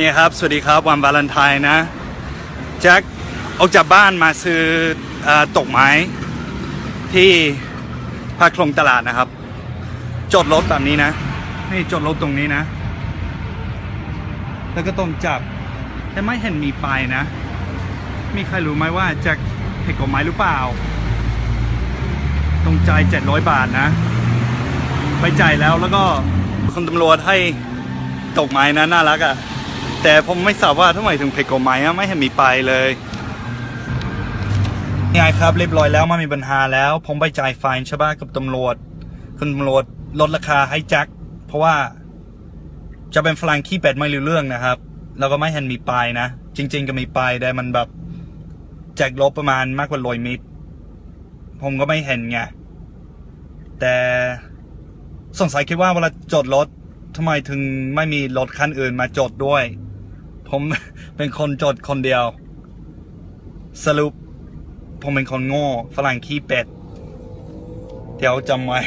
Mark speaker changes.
Speaker 1: นี่ครับ สวัสดีครับวันวาเลนไทน์นะ แจ็คออกจากบ้านมาซื้ออตกไม้ที่ภาคคลองตลาดนะครับ จอดรถแบบนี้นะ นี่จอดรถตรงนี้นะ แล้วก็ต้องจับ แต่ไม่เห็นมีป้ายนะ มีใครรู้ไหมว่าแจ็คผิดกฎหมายหรือเปล่าต้องจ่าย700บาทนะ ไปจ่ายแล้วแล้วก็คุณตำรวจให้ตกไม้นะน่ารักอะ่ะ แต่ผมไม่ทราบว่าทำไมถึงผิดกฎหมายอะไม่เห็นมีไปายเลยนี่ไงครับเรียบร้อยแล้วไมันมีปัญหาแล้ว ผมไปจ่ายไฟน์ใช่ปะกับตำรวจคุณตำรวจลดราคาให้แจ็คเพราะว่าจะเป็นฝรั่งขี้เป็ดไม่รู้เรื่องนะครับ แล้วก็ไม่เห็นมีปลายนะ จริง ๆ ก็มีปลายแต่มันแบบแจ็คลบประมาณมากกว่ารอยมิตร ผมก็ไม่เห็นไง แต่สงสัยคิดว่าเวลาจอดรถทำไมถึงไม่มีรถคันอื่นมาจอดด้วย ผมเป็นคนจอดคนเดียว สรุป ผมเป็นคนโง่ ฝรั่งขี้เป็ด เดี๋ยวจำไว้